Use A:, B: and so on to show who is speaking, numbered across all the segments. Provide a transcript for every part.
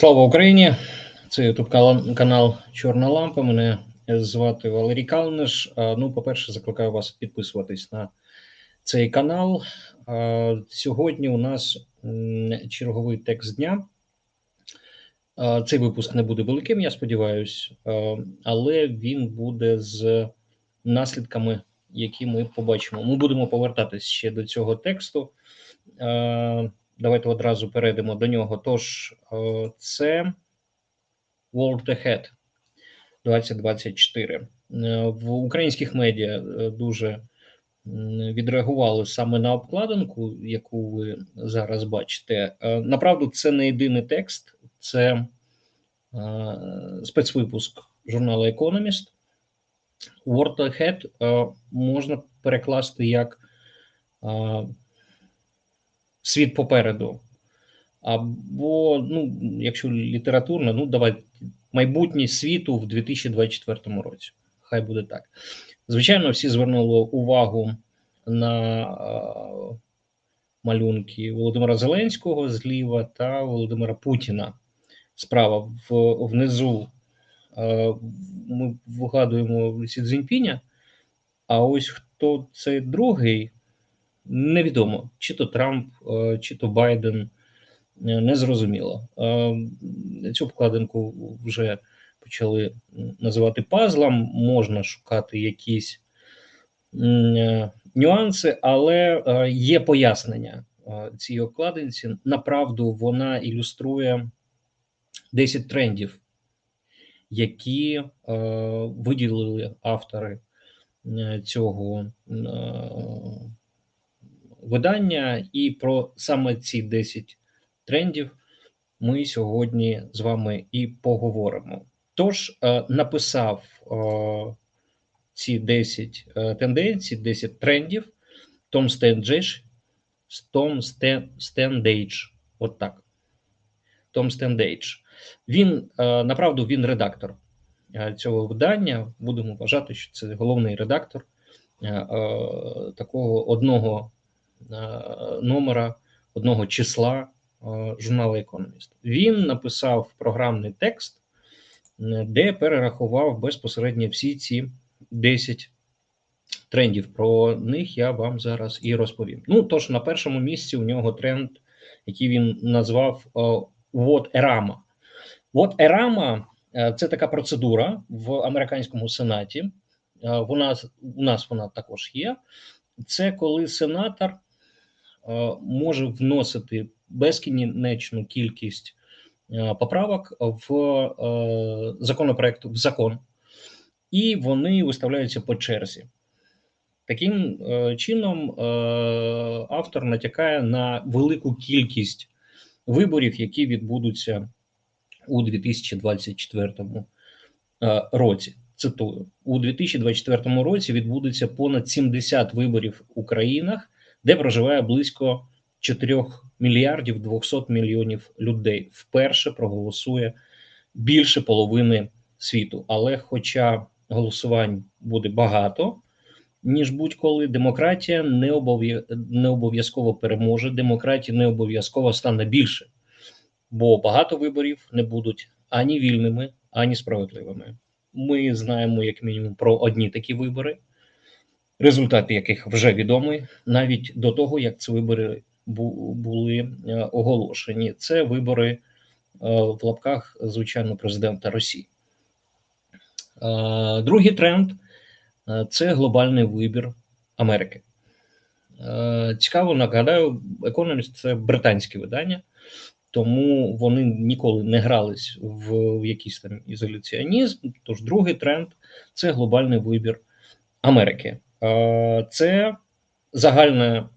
A: Слава Україні! Це ютуб канал Чорна Лампа. Мене звати Валерій Калниш. Ну, по-перше, закликаю вас підписуватись на цей канал. Сьогодні у нас черговий текст дня. Цей випуск не буде великим, я сподіваюся, але він буде з наслідками, які ми побачимо. Ми будемо повертатись ще до цього тексту. Давайте одразу перейдемо до нього. Тож, е, це World Ahead 2024. Е, В українських медіа е, дуже відреагували саме на обкладинку, яку ви зараз бачите. Направду, це не єдиний текст, це спецвипуск журналу Economist. World Ahead можна перекласти як світ попереду. Або, ну, якщо літературно, ну давай майбутнє світу в 2024 році. Хай буде так. Звичайно, всі звернули увагу на е, малюнки Володимира Зеленського зліва та Володимира Путіна. Справа в, внизу е, ми вгадуємо Сі Цзіньпіня, а ось хто цей другий, невідомо, чи то Трамп, е, чи то Байден, е, незрозуміло. Е, Цю вкладинку вже почали називати пазлом, можна шукати якісь нюанси, але є пояснення цій обкладинці. Направду вона ілюструє 10 трендів, які виділили автори цього видання, і про саме ці 10 трендів ми сьогодні з вами і поговоримо. Тож е, написав е, ці 10 е, тенденцій, 10 трендів Том Стендж, Том Стендейдж. От так. Том Стендейдж. Він направду він редактор цього видання. Будемо вважати, що це головний редактор такого одного номера, одного числа е, журналу Economist. Він написав програмний текст, е, де перерахував безпосередньо всі ці 10 трендів. Про них я вам зараз і розповім. Ну тож, на першому місці у нього тренд, який він назвав е, What Erama. What Erama – це така процедура в американському сенаті. Е, Вона у нас вона також є. Це коли сенатор е, може вносити безкінечну кількість е, поправок в е, законопроект в закон, і вони виставляються по черзі. Таким е, чином, е, автор натякає на велику кількість виборів, які відбудуться у 2024 е, році. Цитую, у 2024 році відбудеться понад 70 виборів у країнах, де проживає близько 4 мільярдів 200 мільйонів людей. Вперше проголосує більше половини світу. Але, хоча голосувань буде багато, ніж будь-коли, демократія не обов'я... не обов'язково переможе. Демократія не обов'язково стане більше, бо багато виборів не будуть ані вільними, ані справедливими. Ми знаємо, як мінімум, про одні такі вибори, результати яких вже відомі, навіть до того, як ці вибори були е, оголошені. Це вибори е, в лапках, звичайно, президента Росії. Е, Другий тренд це глобальний вибір Америки. Цікаво, нагадаю, Economist – це британське видання, тому вони ніколи не грались в якийсь там ізоляціонізм. Тож другий тренд це глобальний вибір Америки. Е, Це загальне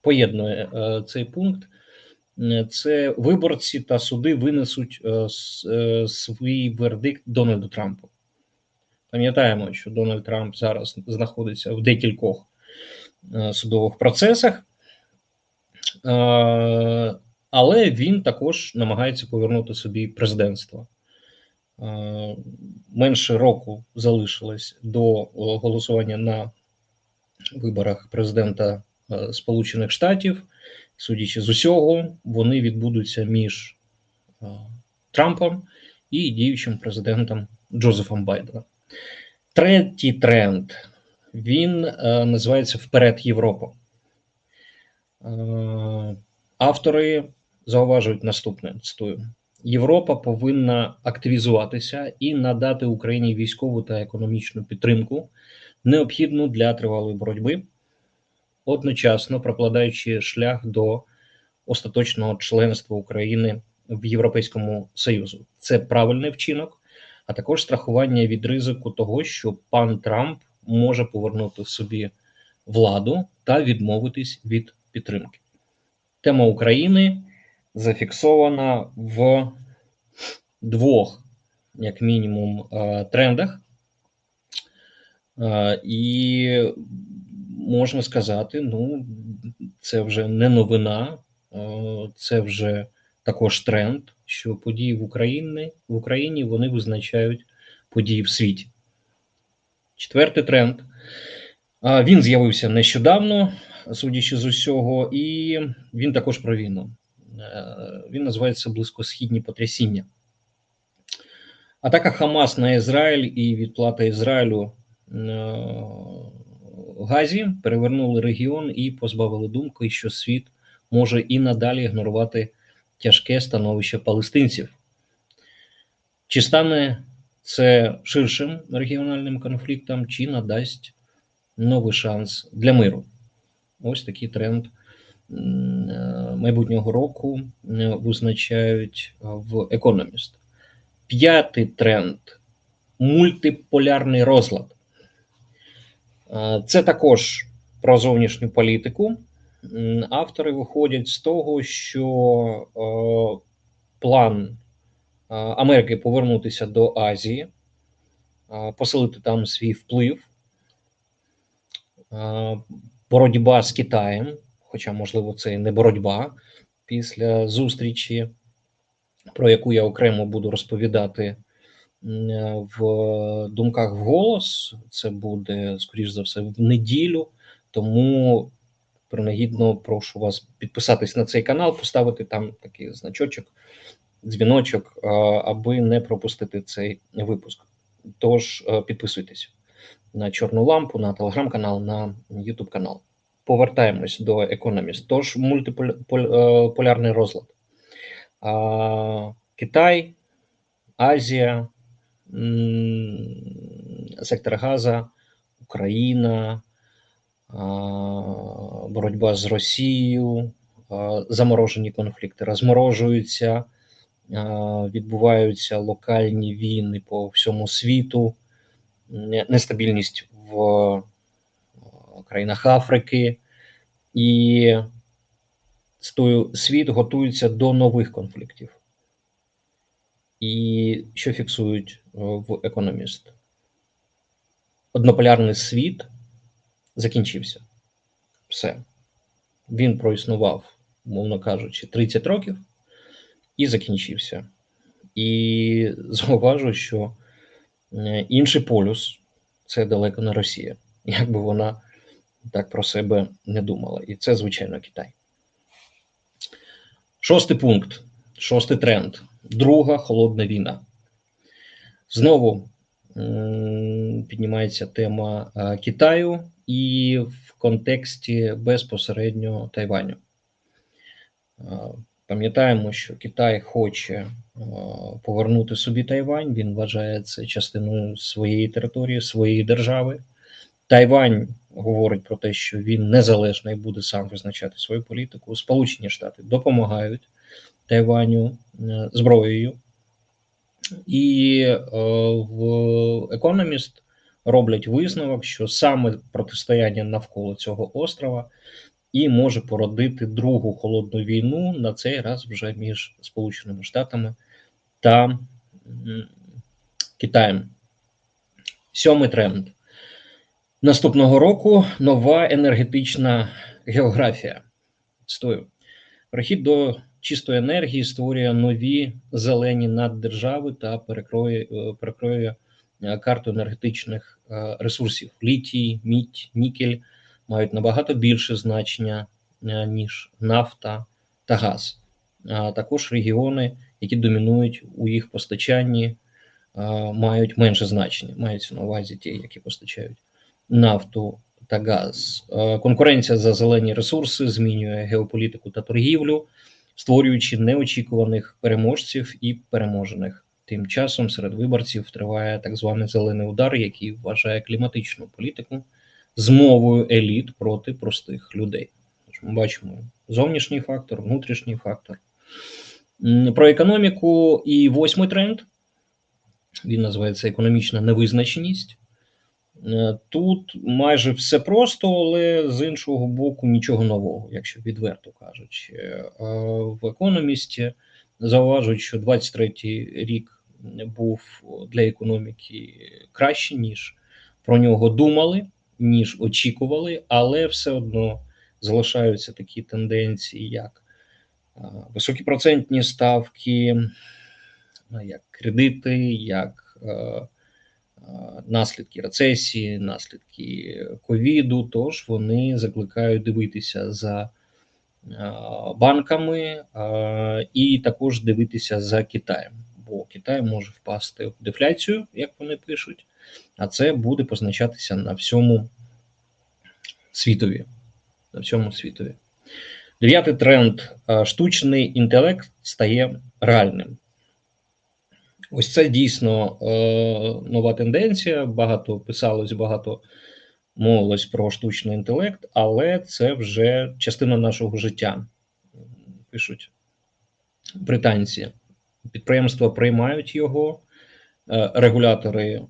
A: поєднує е, цей пункт. Це виборці та суди винесуть е, свій вердикт Дональду Трампу. Пам'ятаємо, що Дональд Трамп зараз знаходиться в декількох судових процесах, але він також намагається повернути собі президентство. Е, Менше року залишилось до е, голосування на виборах президента е, Сполучених Штатів. Судячи з усього, вони відбудуться між Трампом і діючим президентом Джозефом Байденом. Третій тренд він називається Вперед Європа. Автори зауважують наступне: цитую. Європа повинна активізуватися і надати Україні військову та економічну підтримку, необхідну для тривалої боротьби, одночасно прокладаючи шлях до остаточного членства України в Європейському Союзу. Це правильний вчинок, а також страхування від ризику того, що пан Трамп може повернути собі владу та відмовитись від підтримки. Тема України зафіксована в двох, як мінімум, е, трендах. Е, І можна сказати, ну, це вже не новина, е, це вже також тренд, що події в Україні в Україні вони визначають події в світі. Четвертий тренд. Він з'явився нещодавно, судячи з усього, і він також про війну. Е, Він називається Близькосхідні потрясіння. Атака Хамас на Ізраїль і відплата Ізраїлю е, Газі перевернули регіон і позбавили думки, що світ може і надалі ігнорувати тяжке становище палестинців. Чи стане це ширшим регіональним конфліктом, чи надасть новий шанс для миру? Ось такий тренд майбутнього року е, визначають е, в Economist. П'ятий тренд мультиполярний розлад. Е, Це також про зовнішню політику. Автори виходять з того, що е, план е, Америки повернутися до Азії, е, посилити там свій вплив, е, боротьба з Китаєм, хоча, можливо, це і не боротьба після зустрічі, про яку я окремо буду розповідати в думках вголос. Це буде, скоріш за все, в неділю. Тому принагідно прошу вас підписатись на цей канал, поставити там такий значочок, дзвіночок, аби не пропустити цей випуск. Тож е, підписуйтесь на чорну лампу, на телеграм-канал, на Ютуб канал. Повертаємось до Economist. Тож мультиполярний розлад. А, Китай, Азія, сектор Газа, Україна, боротьба з Росією, заморожені конфлікти розморожуються, відбуваються локальні війни по всьому світу, нестабільність в країнах Африки, і цитую, світ готується до нових конфліктів. І що фіксують е, в Економіст? Однополярний світ закінчився. Все. Він проіснував, мовно кажучи, 30 років і закінчився. І зауважу, що е, інший полюс це далеко не Росія, як би вона так про себе не думала. І це, звичайно, Китай. Шостий пункт, шостий тренд. Друга холодна війна. Знову піднімається тема е, Китаю і в контексті безпосередньо Тайваню. Е, Пам'ятаємо, що Китай хоче е, повернути собі Тайвань. Він вважає це частиною своєї території, своєї держави. Тайвань говорить про те, що він незалежний буде сам визначати свою політику. Сполучені Штати допомагають Тайваню е, зброєю, і е, в Economist роблять висновок, що саме протистояння навколо цього острова і може породити другу холодну війну на цей раз вже між Сполученими Штатами та Китаєм. Сьомий тренд. Наступного року нова енергетична географія. Стою. Перехід до чистої енергії створює нові зелені наддержави та перекроє, е, перекроє е, карту енергетичних е, ресурсів. Літій, мідь, нікель мають набагато більше значення, ніж нафта та газ. а також регіони, які домінують у їх постачанні, мають менше значення. Мається на увазі ті, які постачають нафту та газ. Конкуренція за зелені ресурси змінює геополітику та торгівлю, створюючи неочікуваних переможців і переможених. Тим часом серед виборців триває так званий зелений удар, який вважає кліматичну політику змовою еліт проти простих людей. Ми бачимо зовнішній фактор, внутрішній фактор. Про економіку і восьмий тренд. Він називається економічна невизначеність. Е, Тут майже все просто, але з іншого боку, нічого нового, якщо відверто кажучи. Е, В економісті зауважують, що 23-й рік був для економіки краще, ніж про нього думали, ніж очікували, але все одно залишаються такі тенденції, як високі процентні ставки, як кредити, як е, е, наслідки рецесії, наслідки ковіду. Тож вони закликають дивитися за е, банками е, і також дивитися за Китаєм, бо Китай може впасти в дефляцію, як вони пишуть, а це буде позначатися на всьому світові. На всьому світові. Дев'ятий тренд: е, штучний інтелект стає реальним. Ось це дійсно е, нова тенденція. Багато писалось, багато мовилось про штучний інтелект, але це вже частина нашого життя. Пишуть британці. Підприємства приймають його, е, регулятори е,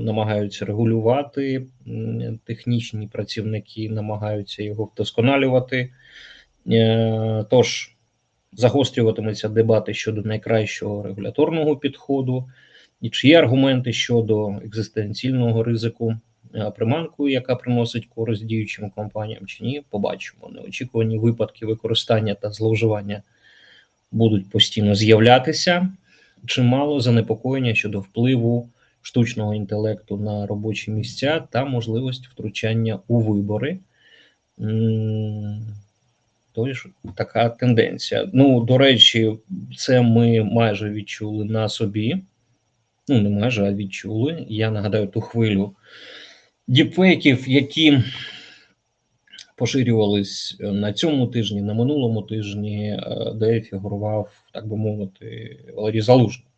A: намагаються регулювати, м, технічні працівники намагаються його вдосконалювати. Е, Тож загострюватимуться дебати щодо найкращого регуляторного підходу, і чи є аргументи щодо екзистенційного ризику е, приманкою, яка приносить користь діючим компаніям, чи ні, побачимо. Неочікувані випадки використання та зловживання будуть постійно з'являтися. Чимало занепокоєння щодо впливу штучного інтелекту на робочі місця та можливість втручання у вибори. Тож така тенденція. Ну, до речі, це ми майже відчули на собі. Ну, не майже, а відчули. Я нагадаю ту хвилю діпфейків, які поширювались на цьому тижні, на минулому тижні, е, де фігурував, так би мовити, Валерій Залужний,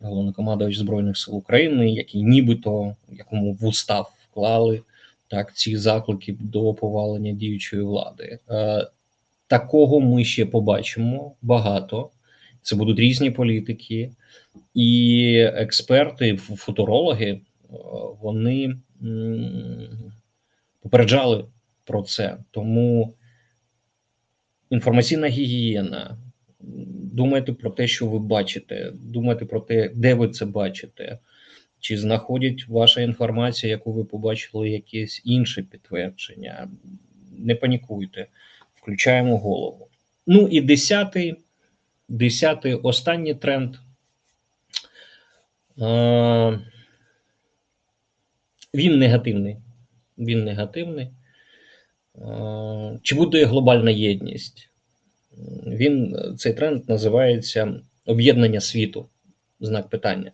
A: головнокомандувач Збройних сил України, який нібито якому в устав вклали так ці заклики до повалення діючої влади. Такого ми ще побачимо багато. Це будуть різні політики, і експерти, футурологи, е, вони попереджали про це. Тому інформаційна гігієна. Думайте про те, що ви бачите, думайте про те, де ви це бачите, чи знаходять ваша інформація, яку ви побачили, якесь інше підтвердження. Не панікуйте, включаємо голову. Ну і десятий, десятий останній тренд. Е, Він негативний. Він негативний. Е, Чи буде глобальна єдність? Він цей тренд називається об'єднання світу. Знак питання.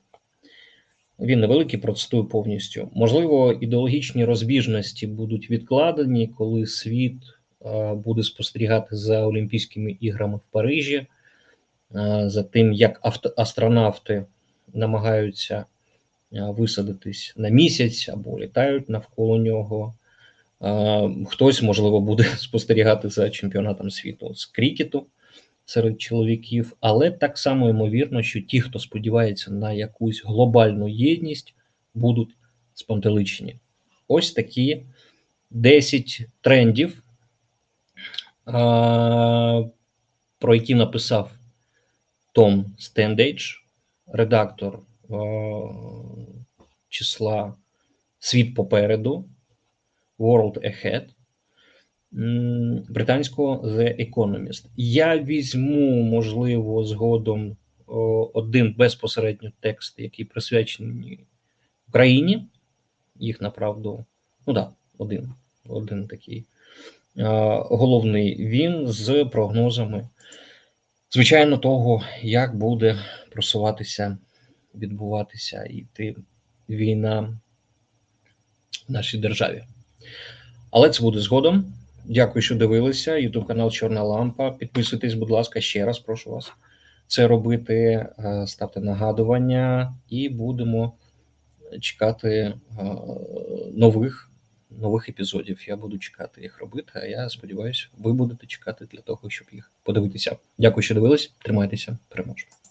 A: Він невеликий, процитую повністю. Можливо, ідеологічні розбіжності будуть відкладені, коли світ буде спостерігати за Олімпійськими іграми в Парижі, е, за тим, як астронавти намагаються е, висадитись на місяць або літають навколо нього. Е, Хтось, можливо, буде спостерігати за чемпіонатом світу з крікету серед чоловіків, але так само ймовірно, що ті, хто сподівається на якусь глобальну єдність, будуть спонтеличені. Ось такі 10 трендів, е, про які написав Том Стендейдж, редактор числа Світ попереду. World Ahead британського The Economist. Я візьму, можливо, згодом один безпосередньо текст, який присвячений Україні. Їх направду, ну так, да, один, один такий. А, головний він з прогнозами звичайно, того, як буде просуватися, відбуватися йти війна в нашій державі. Але це буде згодом. Дякую, що дивилися. Ютуб канал Чорна Лампа. Підписуйтесь, будь ласка, ще раз, прошу вас це робити. Е, Ставте нагадування, і будемо чекати е, нових нових епізодів. Я буду чекати їх робити. А я сподіваюся, ви будете чекати для того, щоб їх подивитися. Дякую, що дивились. Тримайтеся, переможемо.